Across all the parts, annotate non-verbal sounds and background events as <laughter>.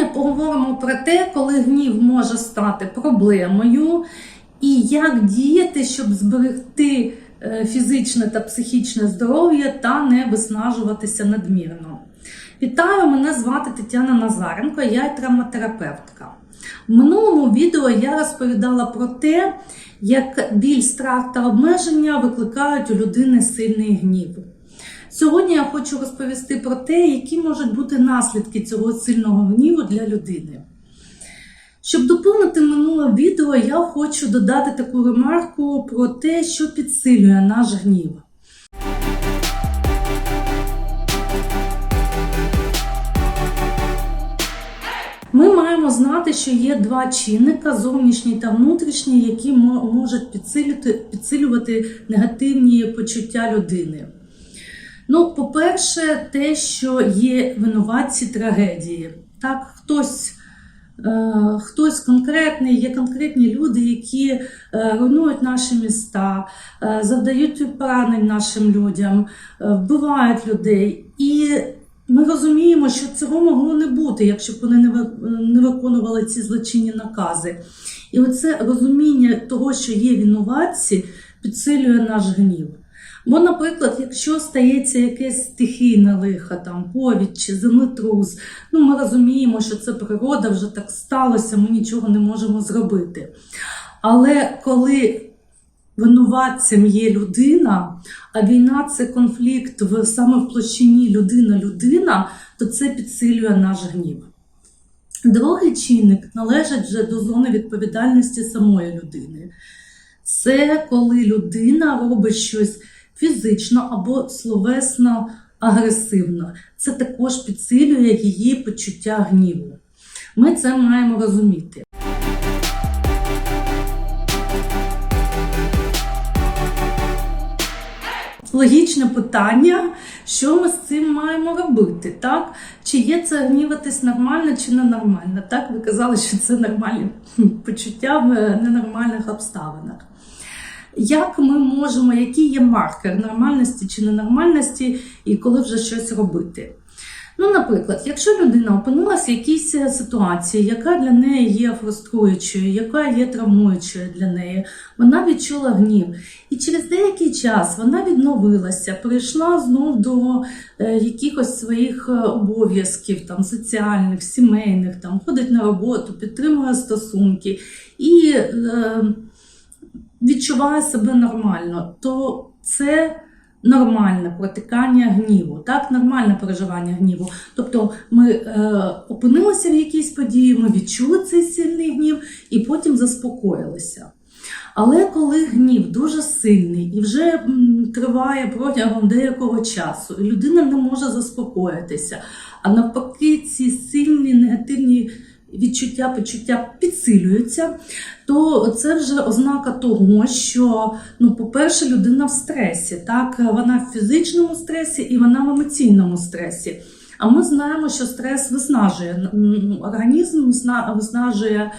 Сьогодні поговоримо про те, коли гнів може стати проблемою, і як діяти, щоб зберегти е, фізичне та психічне здоров'я та не виснажуватися надмірно. Вітаю, мене звати Тетяна Назаренко, я травматерапевтка. В минулому відео я розповідала про те, як біль, страх та обмеження викликають у людини сильний гнів. Сьогодні я хочу розповісти про те, які можуть бути наслідки цього сильного гніву для людини. Щоб доповнити минуле відео, я хочу додати таку ремарку про те, що підсилює наш гнів. Ми маємо знати, що є два чинника зовнішній та внутрішній, які мо- можуть підсилювати негативні почуття людини. Ну, по-перше, те, що є винуватці трагедії. Так, хтось, е, хтось конкретний, є конкретні люди, які е, руйнують наші міста, е, завдають поранень нашим людям, вбивають людей. І ми розуміємо, що цього могло не бути, якщо б вони не виконували ці злочинні накази. І оце розуміння того, що є винуватці, підсилює наш гнів. Бо, наприклад, якщо стається якесь стихійне лихо, там повідь чи землетрус, ну ми розуміємо, що це природа, вже так сталося, ми нічого не можемо зробити. Але коли винуватцем є людина, а війна це конфлікт в саме в площині людина-людина, то це підсилює наш гнів. Другий чинник належить вже до зони відповідальності самої людини. Це коли людина робить щось фізично або словесно агресивно. Це також підсилює її почуття гніву. Ми це маємо розуміти. Логічне питання, що ми з цим маємо робити, так? Чи є це гніватись нормально чи ненормально? Так, ви казали, що це нормальні <laughs> почуття в ненормальних обставинах. Як ми можемо, який є маркер нормальності чи ненормальності, і коли вже щось робити? Ну, наприклад, якщо людина опинилася в якійсь ситуації, яка для неї є фруструючою, яка є травмуючою для неї, вона відчула гнів. І через деякий час вона відновилася, прийшла знов до е, якихось своїх е, обов'язків, там соціальних, сімейних, там ходить на роботу, підтримує стосунки і е, відчуває себе нормально, то це нормальне протикання гніву, так, нормальне переживання гніву. Тобто ми е, опинилися в якійсь події, ми відчули цей сильний гнів і потім заспокоїлися. Але коли гнів дуже сильний і вже триває протягом деякого часу, і людина не може заспокоїтися, а навпаки, ці сильні негативні відчуття, почуття підсилюються, то це вже ознака того, що, ну, по-перше, людина в стресі, так, вона в фізичному стресі і вона в емоційному стресі. А ми знаємо, що стрес виснажує організм, виснажує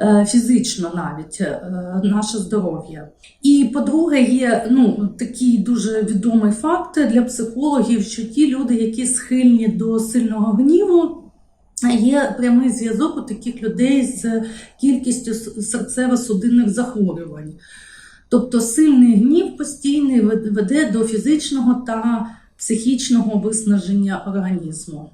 е, фізично навіть е, наше здоров'я. І по-друге, є ну, такий дуже відомий факт для психологів, що ті люди, які схильні до сильного гніву, Є прямий зв'язок у таких людей з кількістю серцево-судинних захворювань. Тобто сильний гнів постійний веде до фізичного та психічного виснаження організму.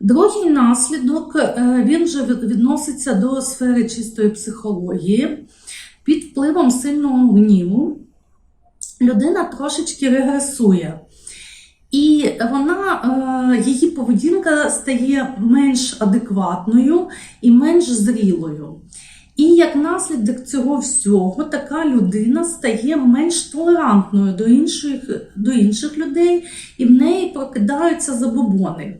Другий наслідок е, він вже відноситься до сфери чистої психології. Під впливом сильного гніву людина трошечки регресує. І вона, е, її поведінка стає менш адекватною і менш зрілою. І як наслідок цього всього, така людина стає менш толерантною до інших, до інших людей, і в неї прокидаються забобони.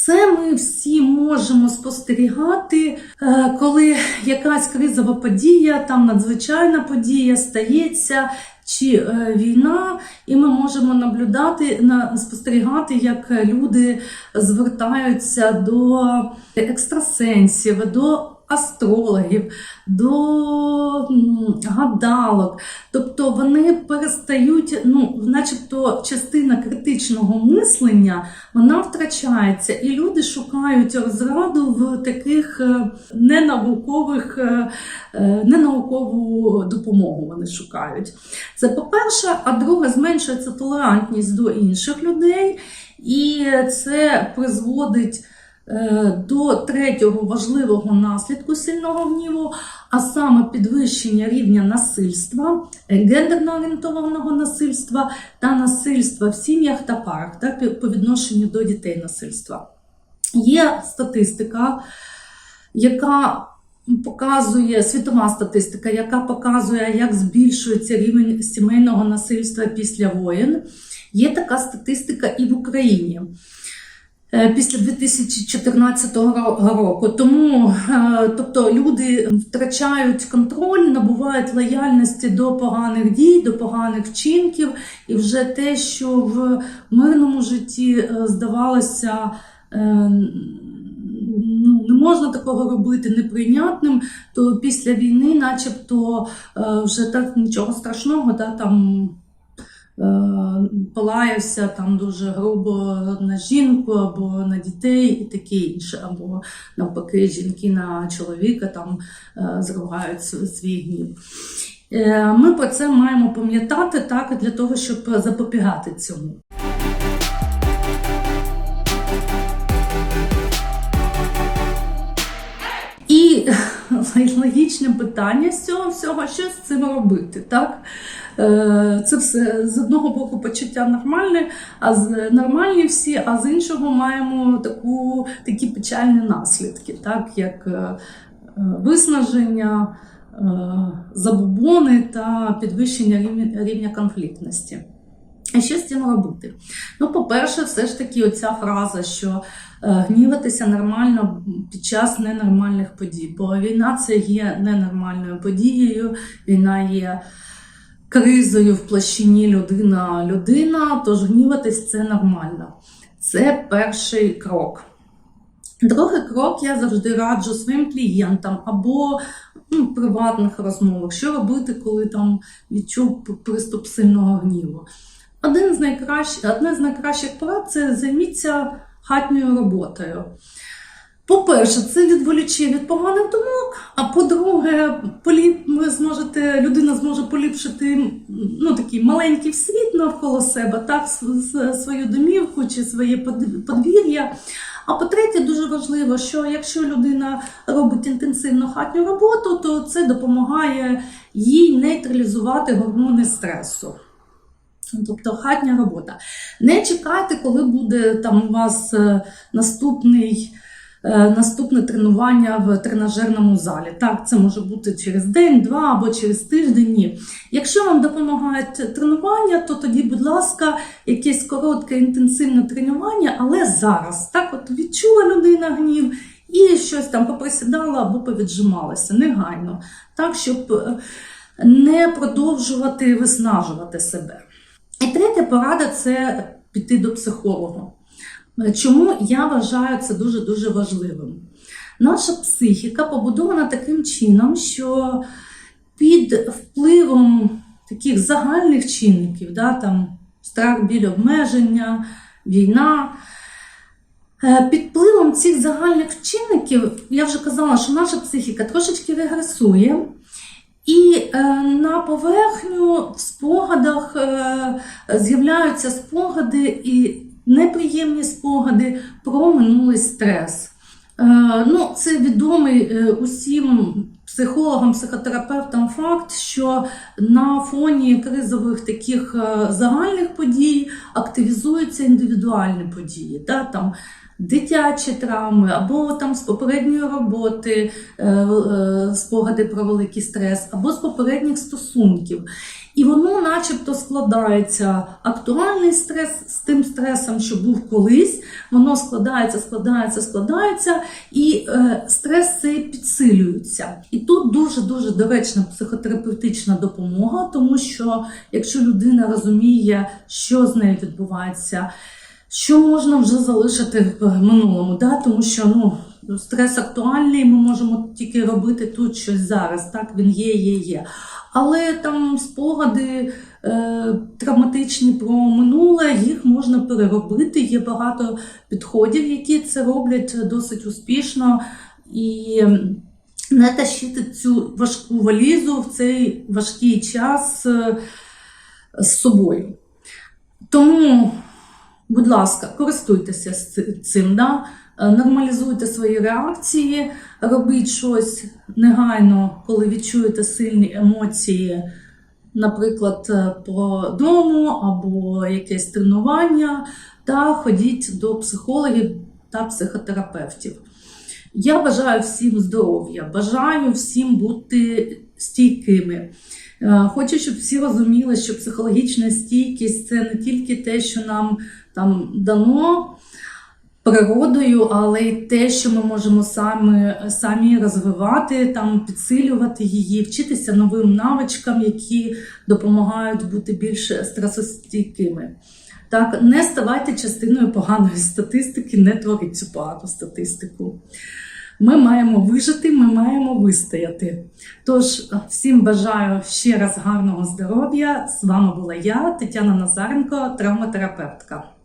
Це ми всі можемо спостерігати, е, коли якась кризова подія, там надзвичайна подія стається, чи е, війна, і ми можемо наблюдати на спостерігати, як люди звертаються до екстрасенсів, до астрологів, до гадалок. Тобто вони перестають, ну, начебто, частина критичного мислення вона втрачається, і люди шукають розраду в таких е, ненаукових, е, е, ненаукову допомогу вони шукають. Це по-перше, а друге, зменшується толерантність до інших людей, і це призводить. Е, До третього важливого наслідку сильного гніву, а саме підвищення рівня насильства, е, гендерно орієнтованого насильства та насильства в сім'ях та парах та по відношенню до дітей насильства. Є статистика, яка показує світова статистика, яка показує, як збільшується рівень сімейного насильства після воєн. Є така статистика і в Україні. Е, Після 2014 ро- року, тому е, тобто люди втрачають контроль, набувають лояльності до поганих дій, до поганих вчинків, і вже те, що в мирному житті е, здавалося ну, не можна такого робити неприйнятним, то після війни, начебто, вже так нічого страшного, да, там е, полаявся там дуже грубо на жінку або на дітей і таке інше, або навпаки, жінки на чоловіка там е, зривають свій гнів. Е, Ми про це маємо пам'ятати так для того, щоб запобігати цьому. І <laughs> логічне питання з цього всього, що з цим робити, так? Е, Це все з одного боку почуття нормальне, а з нормальні всі, а з іншого маємо таку, такі печальні наслідки, так як е, е, виснаження, забобони та підвищення рівня, конфліктності. І що з цим робити? Ну, по-перше, все ж таки, оця фраза, що гніватися нормально під час ненормальних подій. Бо війна це є ненормальною подією, війна є кризою в площині людина-людина, тож гніватись це нормально. Це перший крок. Другий крок я завжди раджу своїм клієнтам або ну, приватних розмовах, що робити, коли там відчув приступ сильного гніву. Один з найкращих, одне з найкращих порад це займіться хатньою роботою. По-перше, це відволіче від поганих думок. А по-друге, зможете, людина зможе поліпшити ну, такий маленький світ навколо себе, так, свою домівку чи своє подвір'я. А по-третє, дуже важливо, що якщо людина робить інтенсивну хатню роботу, то це допомагає їй нейтралізувати гормони стресу. Тобто хатня робота. Не чекайте, коли буде там у вас е, наступний. Е, Наступне тренування в тренажерному залі. Так, це може бути через день, два або через тиждень. Ні. Якщо вам допомагають тренування, то тоді, будь ласка, якесь коротке інтенсивне тренування, але зараз. Так, от відчула людина гнів і щось там поприсідала або повіджималася негайно, так, щоб е, не продовжувати виснажувати себе. І третя порада це піти до психолога. Чому я вважаю це дуже-дуже важливим? Наша психіка побудована таким чином, що під впливом таких загальних чинників, да, там, страх, біль обмеження, війна. е, Під впливом цих загальних чинників, я вже казала, що наша психіка трошечки регресує, і е, на поверхню в спогадах е, з'являються спогади і неприємні спогади про минулий стрес. Е, ну, це відомий е, усім психологам, психотерапевтам факт, що на фоні кризових таких е, загальних подій активізуються індивідуальні події. Да? Там, Дитячі травми або там з попередньої роботи спогади про великий стрес, або з попередніх стосунків. І воно, начебто, складається актуальний стрес з тим стресом, що був колись. Воно складається, складається, складається, і е, стрес цей підсилюється. І тут дуже дуже доречна психотерапевтична допомога, тому що якщо людина розуміє, що з нею відбувається. Що можна вже залишити в минулому, да? тому що ну, стрес актуальний, ми можемо тільки робити тут щось зараз. Так, він є, є, є. Але там спогади е, травматичні про минуле, їх можна переробити. Є багато підходів, які це роблять досить успішно. І не тащити цю важку валізу в цей важкий час е, з собою. Тому, будь ласка, користуйтеся цим, да? Е, нормалізуйте свої реакції, робіть щось негайно, коли відчуєте сильні емоції, наприклад, е, по дому або якесь тренування, та ходіть до психологів та психотерапевтів. Я бажаю всім здоров'я, бажаю всім бути стійкими. Е, Хочу, щоб всі розуміли, що психологічна стійкість це не тільки те, що нам там дано природою, але й те, що ми можемо самі, самі розвивати, там, підсилювати її, вчитися новим навичкам, які допомагають бути більш стресостійкими. Так, не ставайте частиною поганої статистики, не творіть цю погану статистику. Ми маємо вижити, ми маємо вистояти. Тож всім бажаю ще раз гарного здоров'я. З вами була я, Тетяна Назаренко, травматерапевтка.